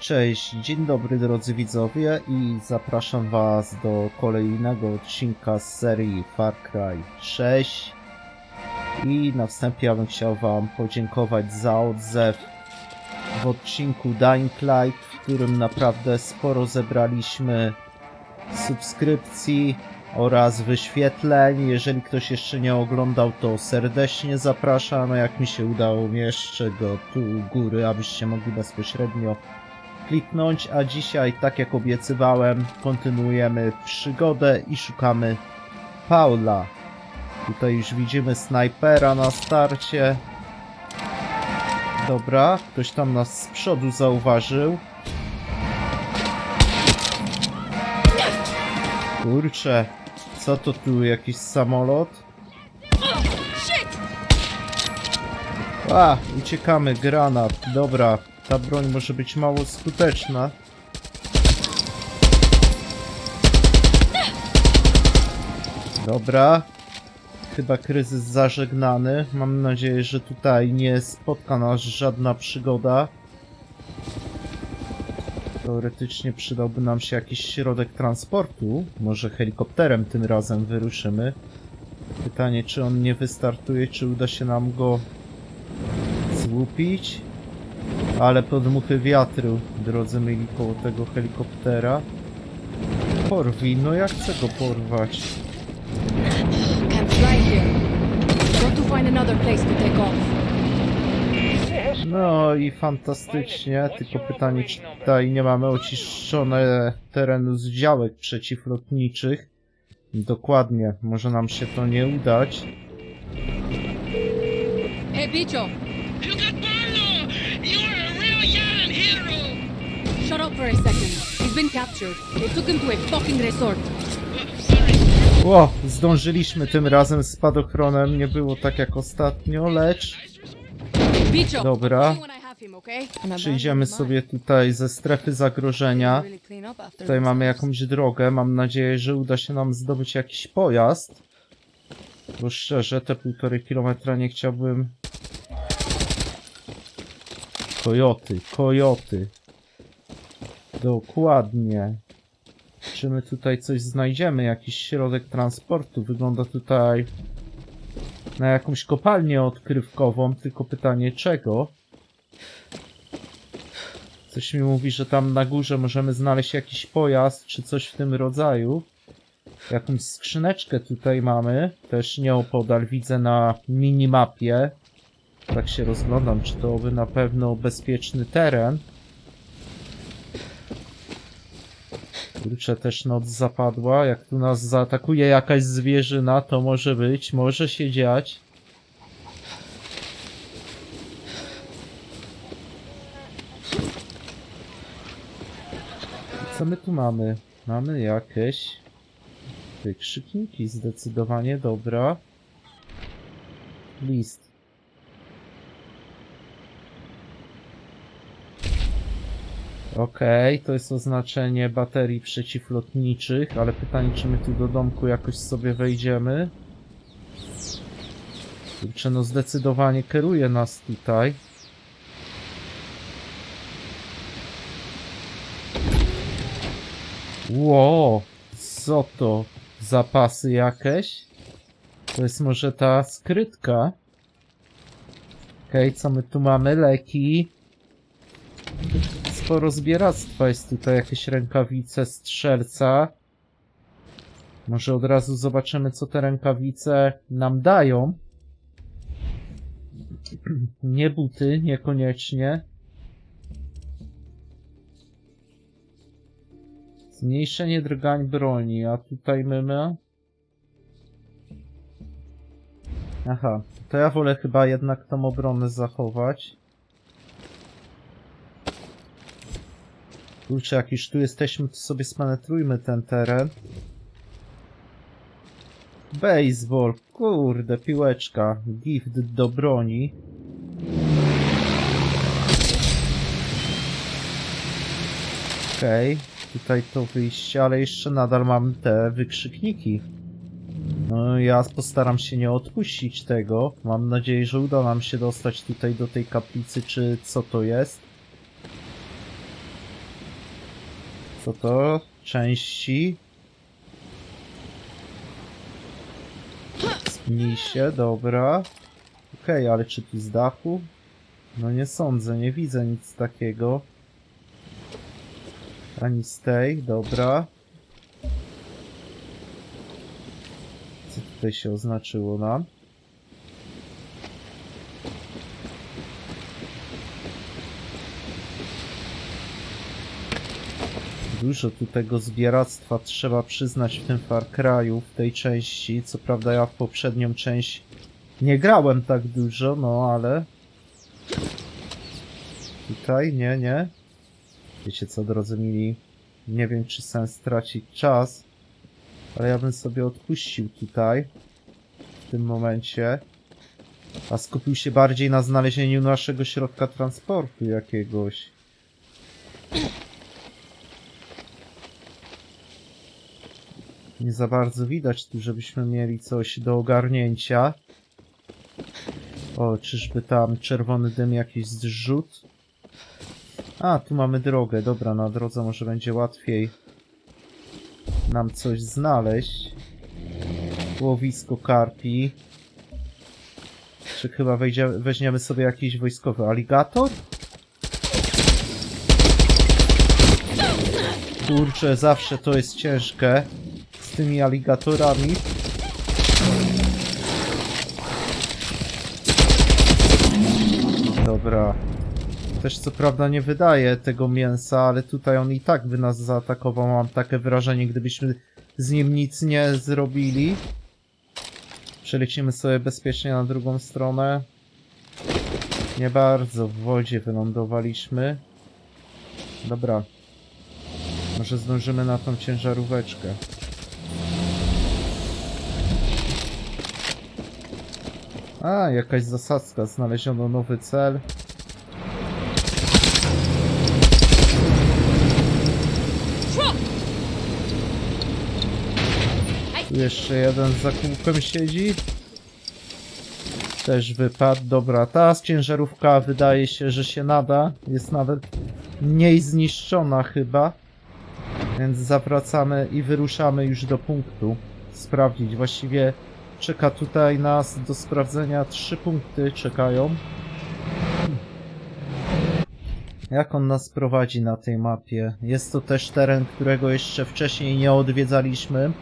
Cześć, dzień dobry drodzy widzowie i zapraszam was do kolejnego odcinka z serii Far Cry 6 i na wstępie ja bym chciał wam podziękować za odzew w odcinku Dying Light, w którym naprawdę sporo zebraliśmy subskrypcji oraz wyświetleń. Jeżeli ktoś jeszcze nie oglądał, to serdecznie zapraszam. Jak mi się udało, umieszczę go tu u góry, abyście mogli bezpośrednio kliknąć. A dzisiaj, tak jak obiecywałem, kontynuujemy przygodę i szukamy Paula. Tutaj już widzimy snajpera na starcie. Dobra, ktoś tam nas z przodu zauważył. Kurczę, co to tu, jakiś samolot? A, uciekamy, granat, dobra, ta broń może być mało skuteczna. Dobra, chyba kryzys zażegnany. Mam nadzieję, że tutaj nie spotka nas żadna przygoda. Teoretycznie przydałby nam się jakiś środek transportu. Może helikopterem tym razem wyruszymy. Pytanie, czy on nie wystartuje, czy uda się nam go złupić. Ale podmuchy wiatru, drodzy mieli koło tego helikoptera. Porwij, no ja chcę go porwać. Can't fly here. Got to find another place to take off. No i fantastycznie, tylko pytanie, czy tutaj nie mamy oczyszczone terenu z działek przeciwlotniczych. Dokładnie, może nam się to nie udać. Hey, Bicho, for a second. He's been captured. They took him to a fucking resort. Ło, zdążyliśmy tym razem z spadochronem, nie było tak jak ostatnio, lecz Bicho, Dobra. przyjdziemy sobie tutaj ze strefy zagrożenia. Tutaj mamy jakąś drogę, mam nadzieję, że uda się nam zdobyć jakiś pojazd. Bo szczerze, te półtorej kilometra nie chciałbym... Kojoty, kojoty. Dokładnie. Czy my tutaj coś znajdziemy? Jakiś środek transportu? Wygląda tutaj na jakąś kopalnię odkrywkową, tylko pytanie czego? Coś mi mówi, że tam na górze możemy znaleźć jakiś pojazd, czy coś w tym rodzaju. Jakąś skrzyneczkę tutaj mamy, też nieopodal widzę na minimapie. Tak się rozglądam, czy to by na pewno bezpieczny teren. Kurczę, też noc zapadła. Jak tu nas zaatakuje jakaś zwierzyna, to może być, może się dziać. Co my tu mamy? Mamy jakieś wykrzykniki, zdecydowanie dobra. List. Okej, to jest oznaczenie baterii przeciwlotniczych, ale pytanie, czy my tu do domku jakoś sobie wejdziemy? Kurczę, no zdecydowanie kieruje nas tutaj. Ło, co to? Zapasy jakieś? To jest może ta skrytka? Okej, co my tu mamy? Leki. Sporo zbieractwa jest tutaj, jakieś rękawice strzelca. Może od razu zobaczymy, co te rękawice nam dają. Nie buty, niekoniecznie. Zmniejszenie drgań broni, a tutaj mamy... Aha, to ja wolę chyba jednak tą obronę zachować. Kurczę, jak już tu jesteśmy, to sobie spenetrujmy ten teren. Baseball, kurde, piłeczka, gift do broni. Okej, tutaj to wyjście, ale jeszcze nadal mam te wykrzykniki. No ja postaram się nie odpuścić tego. Mam nadzieję, że uda nam się dostać tutaj do tej kaplicy, czy co to jest. Co to? Części. Spnij się, dobra. Okej, ale czy tu z dachu? No nie sądzę, nie widzę nic takiego. Ani z tej, dobra. Co tutaj się oznaczyło nam? Dużo tu tego zbieractwa trzeba przyznać w tym Far Cry'u, w tej części. Co prawda ja w poprzednią część nie grałem tak dużo, no ale... Tutaj, nie, nie. Wiecie co, drodzy mili, nie wiem czy sens tracić czas, ale ja bym sobie odpuścił tutaj, w tym momencie, a skupił się bardziej na znalezieniu naszego środka transportu jakiegoś. Nie za bardzo widać tu, żebyśmy mieli coś do ogarnięcia. O, czyżby tam czerwony dym jakiś zrzut? A, tu mamy drogę. Dobra, na drodze może będzie łatwiej nam coś znaleźć. Łowisko karpi. Czy chyba weźmiemy sobie jakiś wojskowy aligator? Kurczę, zawsze to jest ciężkie z tymi aligatorami. Dobra. Też co prawda nie wydaje tego mięsa, ale tutaj on i tak by nas zaatakował. Mam takie wrażenie, gdybyśmy z nim nic nie zrobili. Przelecimy sobie bezpiecznie na drugą stronę. Nie bardzo w wodzie wylądowaliśmy. Dobra. Może zdążymy na tą ciężaróweczkę. A, jakaś zasadzka. Znaleziono nowy cel. Tu jeszcze jeden za kółkiem siedzi. Też wypadł. Dobra, ta ciężarówka wydaje się, że się nada. Jest nawet mniej zniszczona chyba. Więc zawracamy i wyruszamy już do punktu. Sprawdzić. Właściwie czeka tutaj nas do sprawdzenia trzy punkty czekają. Jak on nas prowadzi na tej mapie? Jest to też teren, którego jeszcze wcześniej nie odwiedzaliśmy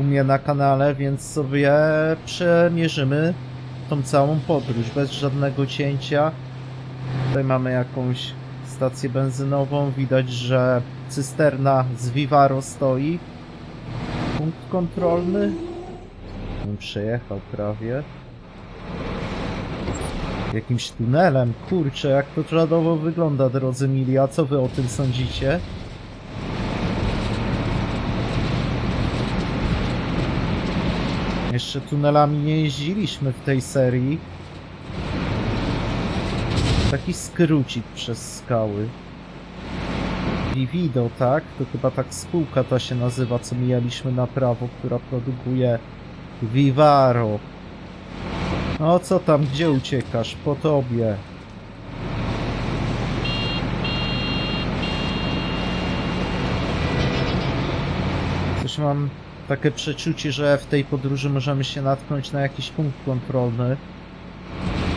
u mnie na kanale, więc sobie przemierzymy tą całą podróż bez żadnego cięcia. Tutaj mamy jakąś stację benzynową. Widać, że cysterna z Vivaro stoi. Punkt kontrolny. On przejechał prawie. Jakimś tunelem. Kurczę, jak to czadowo wygląda, drodzy mili. A co wy o tym sądzicie? Jeszcze tunelami nie jeździliśmy w tej serii. Taki skrócik przez skały. Vivido, tak? To chyba tak spółka ta się nazywa, co mijaliśmy na prawo, która produkuje Vivaro. No co tam, gdzie uciekasz? Po tobie. Coś mam takie przeczucie, że w tej podróży możemy się natknąć na jakiś punkt kontrolny.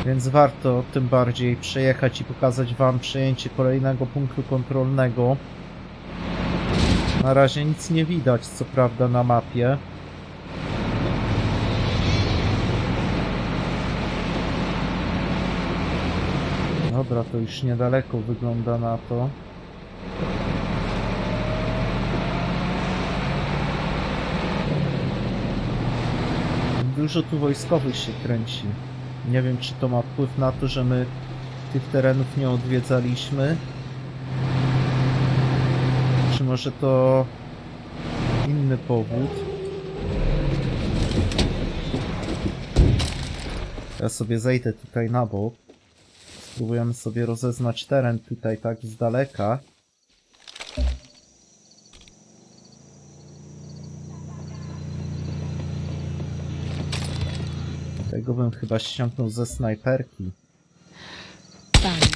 Więc warto tym bardziej przejechać i pokazać wam przejęcie kolejnego punktu kontrolnego. Na razie nic nie widać, co prawda, na mapie. Dobra, to już niedaleko wygląda na to. Dużo tu wojskowych się kręci. Nie wiem, czy to ma wpływ na to, że my tych terenów nie odwiedzaliśmy. Czy może to inny powód? Ja sobie zejdę tutaj na bok. Spróbujemy sobie rozeznać teren tutaj tak z daleka. Tego bym chyba ściągnął ze snajperki. Fine.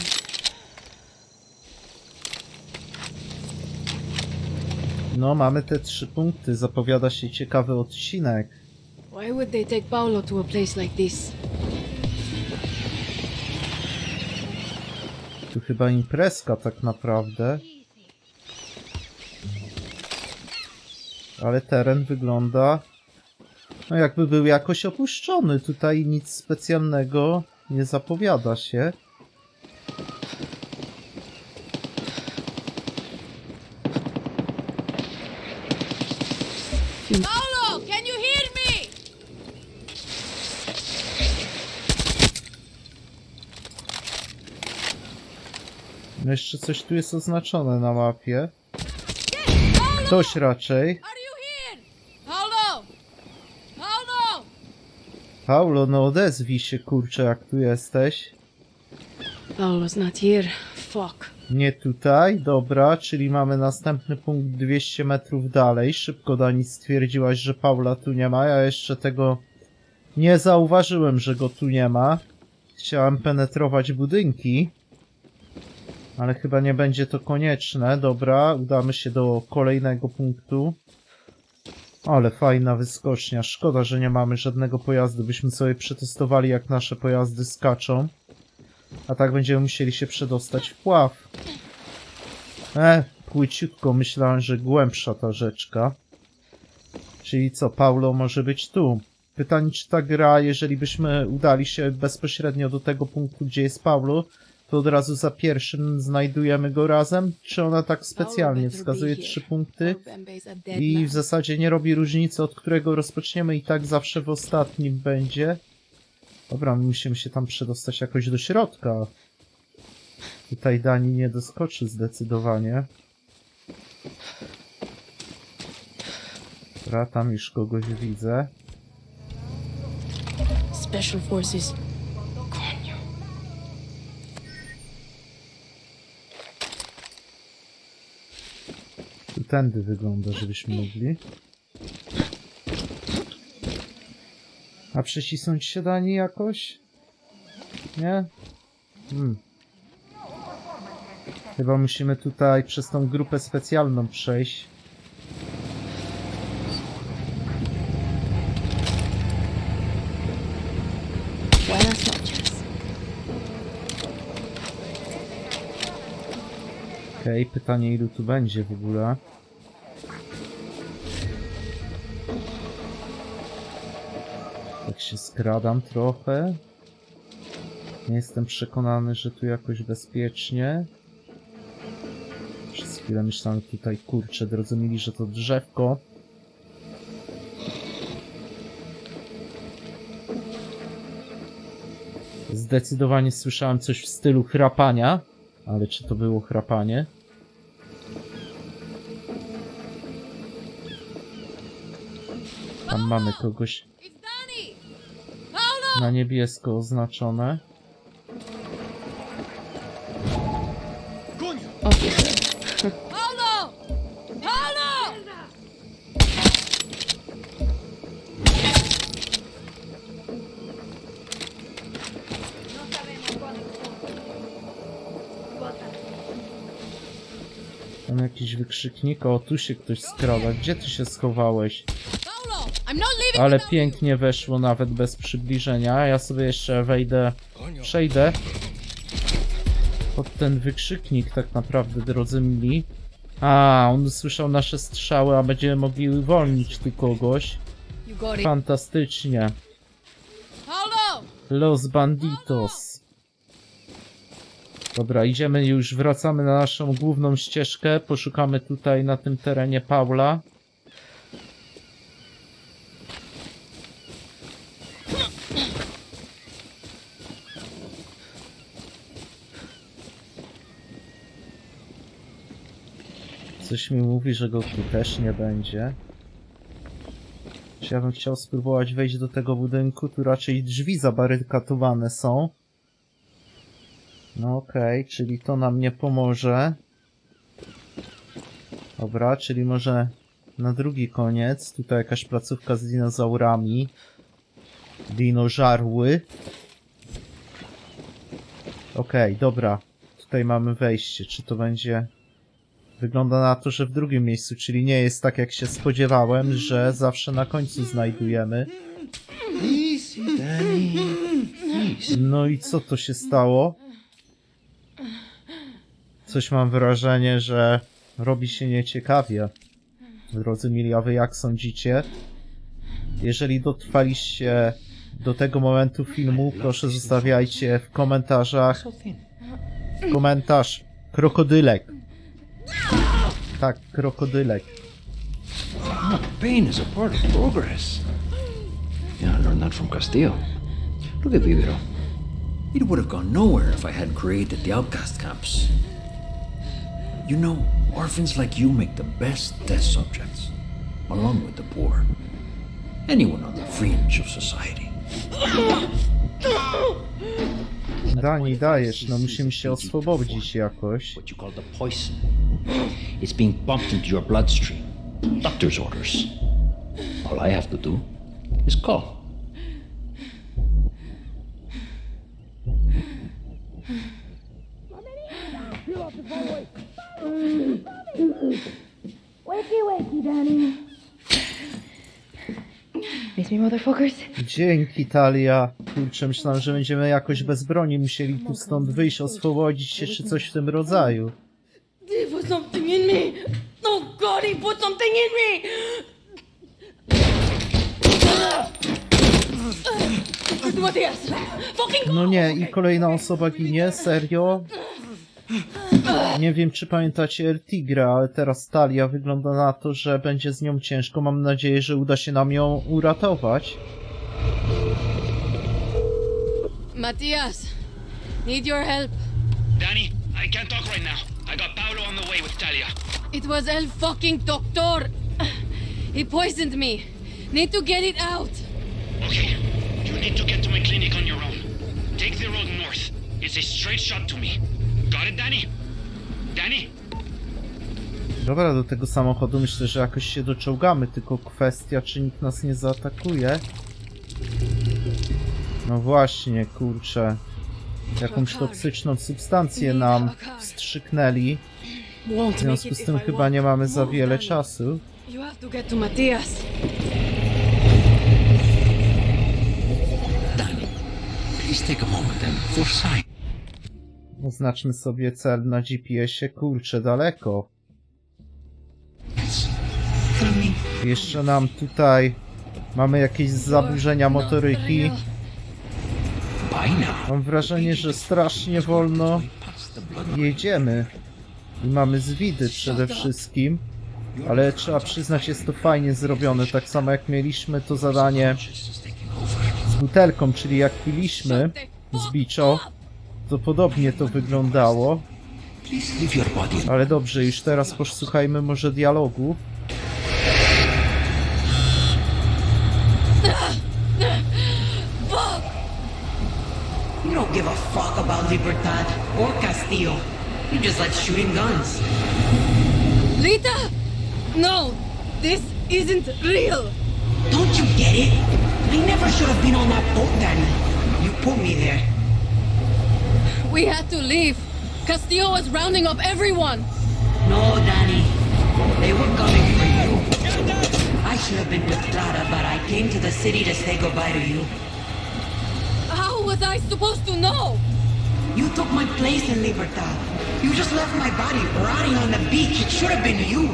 No, mamy te trzy punkty. Zapowiada się ciekawy odcinek. Why would they take Paolo to a place like this? Tu chyba imprezka tak naprawdę. Ale teren wygląda... No jakby był jakoś opuszczony. Tutaj nic specjalnego nie zapowiada się. Paolo, can you hear me? No jeszcze coś tu jest oznaczone na mapie. Ktoś raczej. Paulo, no odezwij się kurczę jak tu jesteś. Paolo's not here. Fuck. Nie tutaj, dobra, czyli mamy następny punkt 200 metrów dalej. Szybko Dani stwierdziłaś, że Paula tu nie ma. Ja jeszcze tego nie zauważyłem, że go tu nie ma. Chciałem penetrować budynki. Ale chyba nie będzie to konieczne. Dobra, udamy się do kolejnego punktu. Ale fajna wyskocznia. Szkoda, że nie mamy żadnego pojazdu. Byśmy sobie przetestowali, jak nasze pojazdy skaczą. A tak będziemy musieli się przedostać w pław. E, płyciutko. Myślałem, że głębsza ta rzeczka. Czyli co, Paulo może być tu. Pytanie, czy ta gra, jeżeli byśmy udali się bezpośrednio do tego punktu, gdzie jest Paulo, to od razu za pierwszym znajdujemy go razem? Czy ona tak specjalnie wskazuje trzy punkty? I w zasadzie nie robi różnicy, od którego rozpoczniemy i tak zawsze w ostatnim będzie. Dobra, my musimy się tam przedostać jakoś do środka. Tutaj Dani nie doskoczy zdecydowanie. Dobra, tam już kogoś widzę. Special Forces. Tędy wygląda, żebyśmy mogli. A przycisnąć się Dani jakoś? Nie? Hmm. Chyba musimy tutaj przez tą grupę specjalną przejść. Okej, pytanie ilu tu będzie w ogóle. Się skradam trochę. Nie jestem przekonany, że tu jakoś bezpiecznie. Przez chwilę myślałem tutaj, kurczę, drodzy mili, że to drzewko. Zdecydowanie słyszałem coś w stylu chrapania, ale czy to było chrapanie? Tam mamy kogoś! Na niebiesko oznaczone. Jakiś wykrzyknik. O, tu się ktoś skrada. Gdzie ty się schowałeś? Ale pięknie weszło nawet bez przybliżenia. Ja sobie jeszcze wejdę, przejdę pod ten wykrzyknik tak naprawdę, drodzy mili. A, on słyszał nasze strzały, a będziemy mogli uwolnić tu kogoś. Fantastycznie. Los Banditos. Dobra, idziemy już, wracamy na naszą główną ścieżkę. Poszukamy tutaj na tym terenie Paula. Coś mi mówi, że go tu też nie będzie. Czy ja bym chciał spróbować wejść do tego budynku? Tu raczej drzwi zabarykadowane są. No okej, czyli to nam nie pomoże. Dobra, czyli może na drugi koniec. Tutaj jakaś placówka z dinozaurami. Dinożarły. Okej, dobra. Tutaj mamy wejście. Czy to będzie Wygląda na to, że w drugim miejscu, czyli nie jest tak jak się spodziewałem, że zawsze na końcu znajdujemy. No i co to się stało? Coś mam wrażenie, że robi się nieciekawie. Drodzy mili, a wy jak sądzicie? Jeżeli dotrwaliście do tego momentu filmu, proszę zostawiajcie w komentarzach komentarz krokodylek. Tak, krokodylek. Pain is a part of progress. Yeah, I learned that from Castillo. Look at Viviro. It would have gone nowhere if I hadn't created the outcast camps. You know, orphans like you make the best test subjects, along with the poor. Anyone on the fringe of society. Dani, dajesz, no musimy się oswobodzić jakoś. What you call the poison. It's being pumped into your bloodstream. Doctor's orders. All I have to do is call. Wakey, wakey, Danny. Miss me, motherfuckers? Dzięki, Talia. Kurczę, myślałem, że będziemy jakoś bez broni musieli tu stąd wyjść, oswobodzić się, czy coś w tym rodzaju. He put something in me. Oh God, he put something in me. Matthias, fucking No nie, i kolejna osoba ginie, serio? Nie wiem, czy pamiętacie El Tigre, ale teraz Talia wygląda na to, że będzie z nią ciężko. Mam nadzieję, że uda się nam ją uratować. Matthias, need your help. Danny, I can't talk right now. I got Paolo on the way with Talia. It was El fucking Doctor. He poisoned me. Need to get it out. Okay, you need to get to my clinic on your own. Take the road north. It's a straight shot to me. Got it, Danny? Danny? Dobra, do tego samochodu myślę, że jakoś się doczołgamy, tylko kwestia, czy nikt nas nie zaatakuje. No właśnie, kurczę. Jakąś toksyczną substancję nam wstrzyknęli. W związku z tym chyba nie mamy za wiele czasu. Danny, please take a moment and foresight. Oznaczmy sobie cel na GPS-ie, kurczę, daleko. Jeszcze nam tutaj mamy jakieś zaburzenia motoryki. Mam wrażenie, że strasznie wolno jedziemy. I mamy zwidy przede wszystkim. Ale trzeba przyznać, jest to fajnie zrobione. Tak samo jak mieliśmy to zadanie z butelką, czyli jak piliśmy z biczo, to podobnie to wyglądało. Ale dobrze, już teraz posłuchajmy może dialogu. You don't give a fuck about Libertad or Castillo. You just like shooting guns. Rita! No, this isn't real. Don't you get it? I never should have been on that boat, Danny. You put me there. We had to leave. Castillo was rounding up everyone. No, Danny. They were coming for you. I should have been with Clara, but I came to the city to say goodbye to you. How was I supposed to know? You took my place in Libertad. You just left my body rotting on the beach. It should have been you.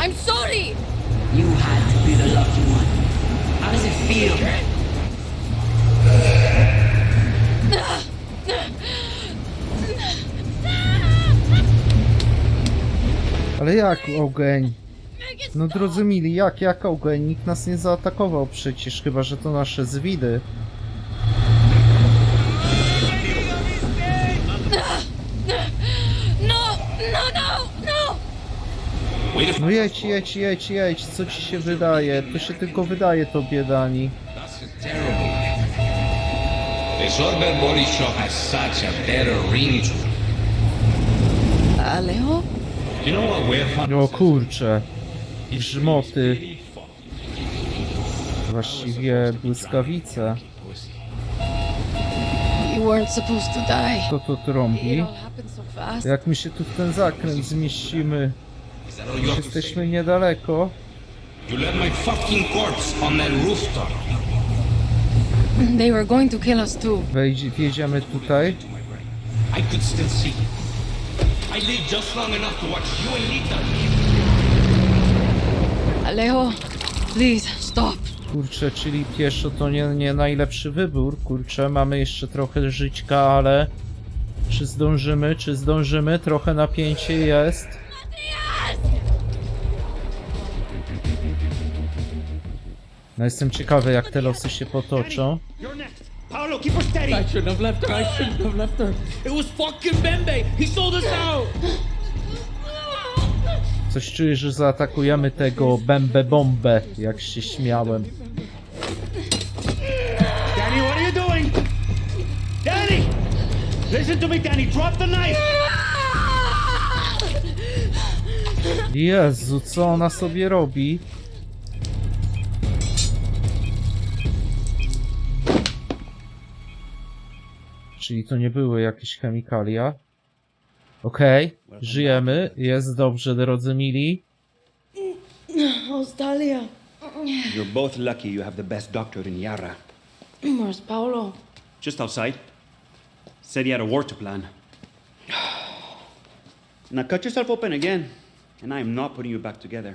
I'm sorry. You had to be the lucky one. How does it feel? Ale jak ogień? No drodzy mili, jak, jak ogień? Nikt nas nie zaatakował przecież, chyba że to nasze zwidy. No, no, no, no. No jedź, jedź, jedź, jedź, co ci się wydaje? To się tylko wydaje tobie, Dani. Sorbet Body Shop has such a better ring to it. Alejo? You know what we're fun? O kurcze, grzmoty, właściwie błyskawice. To to trąbi? Jak my się tu w ten zakręt zmieścimy? Już jesteśmy niedaleko. You left my fucking corpse on that rooftop. They were going to kill us too. Wjedziemy tutaj. I could still see. I lived just long enough to watch you and Nita. Alejo, please stop. Kurczę, czyli pieszo to nie, nie najlepszy wybór. Kurczę, mamy jeszcze trochę żyćka, ale... Czy zdążymy? Czy zdążymy? Trochę napięcie jest. No jestem ciekawy jak te losy się potoczą. You're next. Paolo, keep her steady. I shouldn't have left her. I shouldn't have left her. It was fucking Bembe. He sold us out. Coś czuję, że zaatakujemy tego bębę bombę, jak się śmiałem. Danny, what are you doing? Danny! Listen to me, Danny. Drop the knife. Jezu, co ona sobie robi? Czyli to nie były jakieś chemikalia. Okej, żyjemy, jest dobrze, drodzy mili. How's Talia? You're both lucky you have the best doctor in Yara. Where's Paolo? Just outside. Said he had a war to plan. Now cut yourself open again, and I am not putting you back together.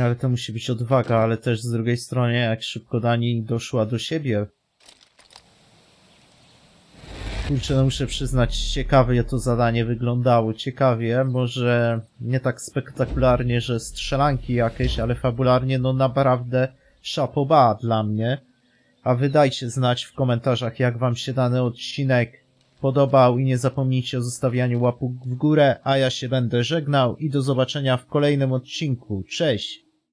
Ale to musi być odwaga, ale też z drugiej strony, jak szybko Dani doszła do siebie. Kurczę, no muszę przyznać, ciekawie to zadanie wyglądało. Ciekawie, może nie tak spektakularnie, że strzelanki jakieś, ale fabularnie, no naprawdę szapoba dla mnie. A wydajcie znać w komentarzach, jak wam się dany odcinek podobał i nie zapomnijcie o zostawianiu łapuk w górę, a ja się będę żegnał i do zobaczenia w kolejnym odcinku. Cześć!